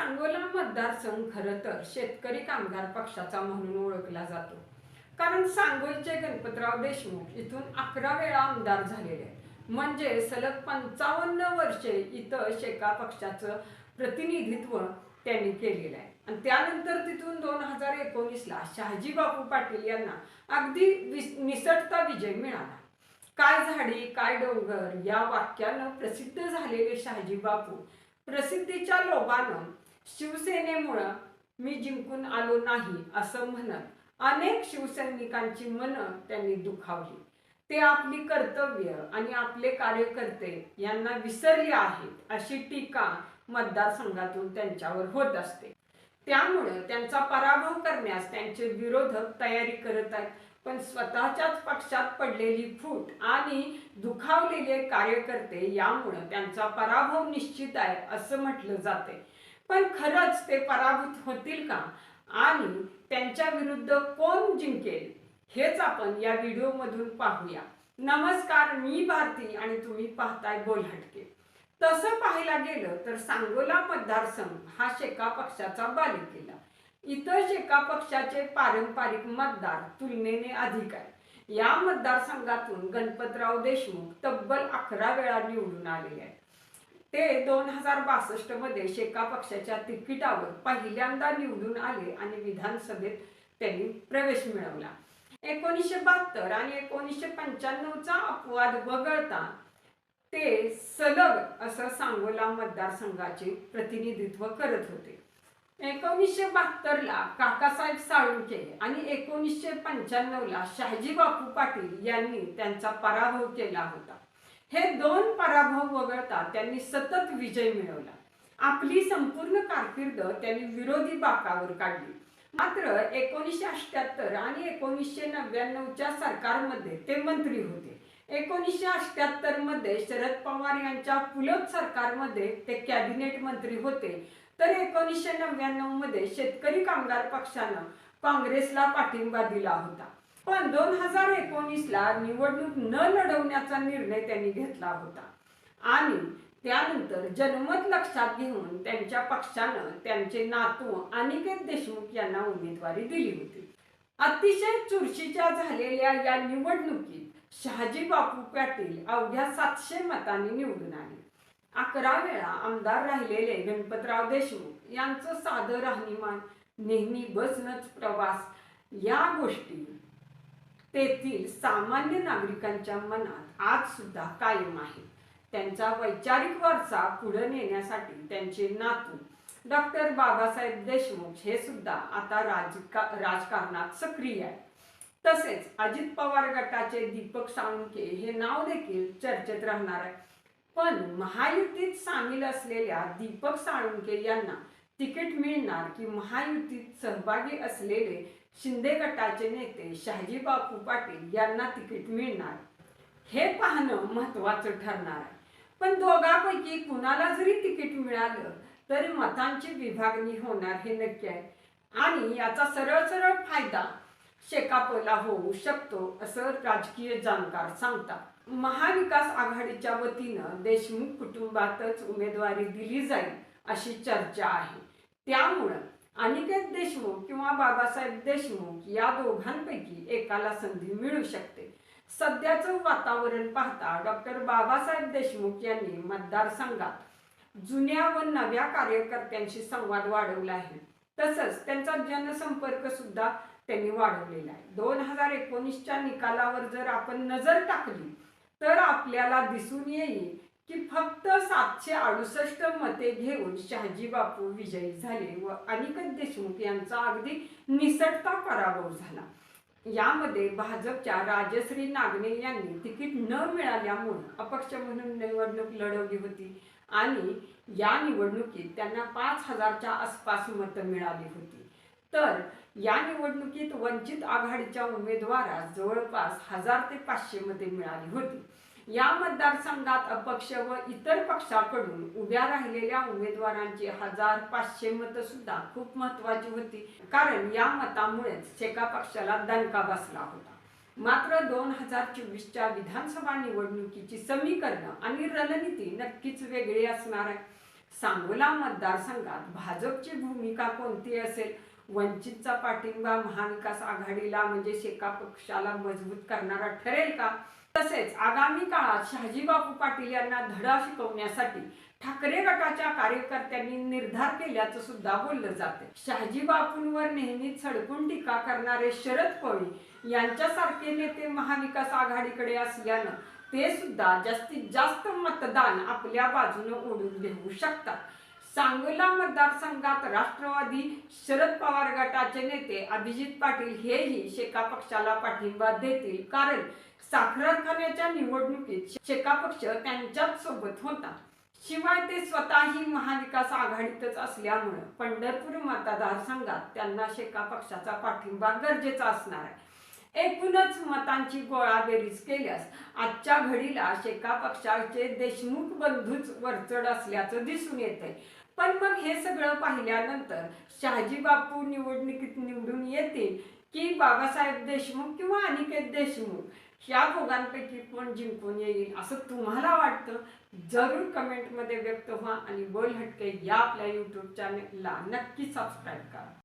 सांगोला मतदारसंघ खरं तर शेतकरी कामगार पक्षाचा म्हणून ओळखला जातो. कारण सांगोलचे गणपतराव देशमुख इथून अकरा वेळा आमदार झालेले म्हणजे सलग पंचावन्न वर्षे इथं शेका पक्षाचं प्रतिनिधित्व त्यांनी केलेलं आहे. आणि त्यानंतर तिथून दोन हजार एकोणीसला शहाजी बापू पाटील यांना अगदी निसटता विजय मिळाला. काय झाडी काय डोंगर या वाक्यानं प्रसिद्ध झालेले शहाजी बापू प्रसिद्धीच्या लोभानं शिवसेनेमुळं मी जिंकून आलो नाही असं म्हणत अनेक शिवसैनिकांची मनं त्यांनी दुखावली. ते आपली कर्तव्य आणि आपले कार्यकर्ते यांना विसरले आहेत अशी टीका मतदारसंघातून त्यांच्यावर होत असते. त्यामुळे त्यांचा पराभव करण्यास त्यांचे विरोधक तयारी करत आहेत पण स्वतःच्याच पक्षात पडलेली फूट आणि दुखावलेले कार्यकर्ते यामुळे त्यांचा पराभव निश्चित आहे असं म्हटलं जाते पण खरंच ते पराभूत होतील का? आणि त्यांच्या विरुद्ध कोण जिंकेल? हेच आपण या व्हिडिओमधून पाहूया. नमस्कार मी भारती आणि तुम्ही पाहताय बोलहटके तसं पाहायला गेलं तर सांगोला मतदारसंघ हा शेका पक्षाचा बालेकिल्ला. इतर शेका पक्षाचे पारंपरिक मतदार तुलनेने अधिक आहे या मतदारसंघातून गणपतराव देशमुख तब्बल अकरा वेळा निवडून आलेले आहेत. ते दोन हजार बासष्टमध्ये शेका पक्षाच्या तिकिटावर पहिल्यांदा निवडून आले आणि विधानसभेत त्यांनी प्रवेश मिळवला. एकोणीसशे बहात्तर आणि एकोणीसशे पंच्याण्णवचा अपवाद वगळता ते सलग असं सांगोला मतदारसंघाचे प्रतिनिधित्व करत होते. एकोणीसशे बहात्तरला काकासाहेब साळुंके आणि एकोणीसशे पंच्याण्णवला शहाजी बापू पाटील यांनी त्यांचा पराभव केला होता. हे दोन पराभव वगळता त्यांनी सतत विजय मिळवला. आपली संपूर्ण कारकीर्द त्यांनी विरोधी बाकावर काढली. मात्र एकोणीसशे अठ्याहत्तर आणि एकोणीसशे नव्याण्णवच्या सरकारमध्ये ते मंत्री होते. एकोणीसशे अठ्याहत्तरमध्ये शरद पवार यांच्या पुलत सरकारमध्ये ते कॅबिनेट मंत्री होते. तर एकोणीसशे नव्याण्णवमध्ये शेतकरी कामगार पक्षानं काँग्रेसला पाठिंबा दिला होता. पण दोन हजार एकोणीसला निवडणूक न लढवण्याचा निर्णय त्यांनी घेतला होता. आणि त्यानंतर जनमत लक्षात घेऊन त्यांच्या पक्षानं त्यांचे नातू अनिकेत देशमुख यांना उमेदवारी दिली होती. अतिशय चुरशीच्या झालेल्या या निवडणुकीत शहाजी बापू पाटील अवघ्या सातशे मतांनी निवडून आले. अकरा वेळा आमदार राहिलेले गणपतराव देशमुख यांचं साधं राहणीमान नेहमी बसनच प्रवास या गोष्टी तेथील सामान्य नागरिकांच्या मनात आज सुद्धा कायम आहे. त्यांचा वैचारिक वारसा पुढे नेण्यासाठी त्यांचे नातू डॉक्टर बाबासाहेब देशमुख हे सुद्धा आता राजका राजकारणात सक्रिय आहे तसेच अजित पवार गटाचे दीपक साळुंके हे नाव देखील चर्चेत राहणार आहे पण महायुतीत सामील असलेल्या दीपक साळुंके यांना तिकीट मिळणार की महायुतीत सहभागी असलेले शिंदे गटाचे नेते शहाजी बापू पाटील यांना तिकीट मिळणार. हे पाहणं महत्वाचं ठरणार आहे. पण दोघांपैकी कुणाला जरी तिकीट मिळालं तरी मतांची विभागणी होणार हे नक्की आहे. आणि याचा सरळ सरळ फायदा शेकापला होऊ शकतो असं राजकीय जाणकार सांगतात. महाविकास आघाडीच्या वतीनं देशमुख कुटुंबातच उमेदवारी दिली जाईल अशी चर्चा आहे. त्यामुळं अनिकेत देशमुख किंवा बाबासाहेब देशमुख या दोघांपैकी एकाला संधी मिळू शकते. सध्याचं वातावरण पाहता डॉक्टर बाबासाहेब देशमुख यांनी मतदारसंघात जुन्या व नव्या कार्यकर्त्यांशी संवाद वाढवला आहे. तसंच त्यांचा जनसंपर्क सुद्धा त्यांनी वाढवलेला आहे. दोन हजार एकोणीसच्या निकालावर जर आपण नजर टाकली तर आपल्याला दिसून येईल की फक्त सातशे अडुसष्ट मते घेऊन शहाजी बापू विजयी झाले व अनिकेत देशमुख यांचा अगदी निसटता पराभव झाला. यामध्ये भाजपच्या राजश्री नागने यांनी तिकीट न मिळाल्यामुळे अपक्ष म्हणून निवडणूक लढवली होती आणि या निवडणुकीत त्यांना पाच हजारच्या आसपास मतं मिळाली होती. तर या निवडणुकीत वंचित आघाडीच्या उमेदवारास जवळपास हजार ते पाचशे मते मिळाली होती. या मतदारसंघात अपक्ष व इतर पक्षाकडून उभ्या राहिलेल्या उमेदवारांची हजार पाचशे मतं सुद्धा खूप महत्वाची होती. कारण या मतामुळेच शेका पक्षाला दणका बसला होता. मात्र दोन हजार चोवीसच्या विधानसभा निवडणुकीची समीकरणं आणि रणनीती नक्कीच वेगळी असणार आहे. सांगोला मतदारसंघात भाजपची भूमिका कोणती असेल? वंचितचा पाठिंबा महाविकास आघाडीला म्हणजे शेका पक्षाला मजबूत करणारा ठरेल का? तसेच आगामी काळात शहाजी बापू पाटील यांना धडा शिकवण्यासाठी ठाकरे गटाच्या कार्यकर्त्यांनी निर्धार केल्याचं सुद्धा बोललं जाते शहाजी बापूंवर सडकून टीका करणारे शरद पवार यांच्यासारखे नेते महाविकास आघाडीकडे असल्यानं ते सुद्धा जास्तीत जास्त मतदान आपल्या बाजूने ओढून घेऊ शकतात. सांगोला मतदारसंघात राष्ट्रवादी शरद पवार गटाचे नेते अभिजित पाटील हेही शेका पक्षाला पाठिंबा देतील. कारण साखर निवडणुकीत शेका पक्ष त्यांच्याच सोबत होता. शिवाय ते स्वतःही महाविकास आघाडीतच असल्यामुळे पंढरपूर मतदारसंघात त्यांना शेका पक्षाचा पाठिंबा गरजेचा असणार आहे. एकूणच मतांची गोळाबेरीज केल्यास आजच्या घडीला शेका पक्षाचे देशमुख बंधूच वरचढ असल्याचं दिसून येत आहे पण मग हे सगळं पाहिल्यानंतर शहाजी बापू निवडणुकीत निवडून येतील की बाबासाहेब देशमुख किंवा अनिकेत देशमुख? या दोघांपैकी कोण जिंकून येईल असं तुम्हाला वाटतं? जरूर कमेंटमध्ये व्यक्त व्हा आणि बोल हटके या आपल्या यूट्यूब चॅनलला नक्की सबस्क्राईब करा.